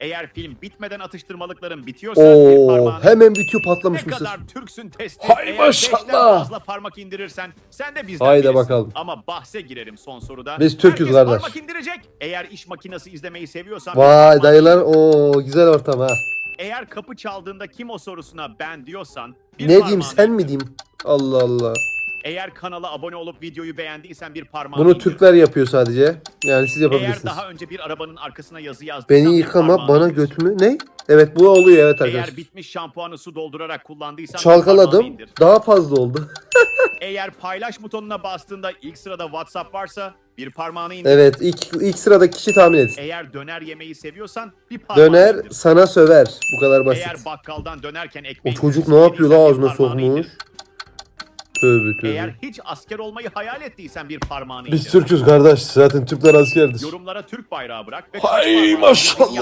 Eğer film bitmeden atıştırmalıkların bitiyorsa bir Oo, parmağını hemen bitiyor ne patlamış mısır. kadar Türksün testi. Hay Eğer maşallah. beşten fazla parmak indirirsen sen de bizden Haydi birisin. bakalım. Ama bahse girerim son soruda. Biz Türk'üz Herkes kardeş. parmak indirecek. Eğer iş makinesi izlemeyi seviyorsan Vay dayılar o güzel ortam ha. Eğer kapı çaldığında kim o sorusuna ben diyorsan bir Ne diyeyim parmağını sen indir. mi diyeyim? Allah Allah. Eğer kanala abone olup videoyu beğendiysen bir parmağını Bunu indir. Türkler yapıyor sadece. Yani siz Eğer yapabilirsiniz. daha önce bir arabanın arkasına yazı yazdıysan Beni bir yıkama parmağını bana indir. götümü ne? Evet bu oluyor evet arkadaşlar. Eğer bitmiş şampuanı su doldurarak kullandıysan bir parmağını Çalkaladım. indir. Daha fazla oldu. Eğer paylaş butonuna bastığında ilk sırada WhatsApp varsa bir parmağını indir. Evet ilk, ilk sıradaki kişi tahmin etsin. Eğer döner yemeyi seviyorsan bir parmağını Döner indir. sana söver. Bu kadar basit. Eğer bakkaldan dönerken O ekmeği çocuk üstüne ne yapıyor la ağzına sokmuş? Tövbe tövbe. Eğer hiç asker olmayı hayal ettiysen bir parmağını Biz indir. Türk'üz kardeş. Zaten Türkler askerdir. Yorumlara Türk bayrağı bırak ve Hay parmağını maşallah.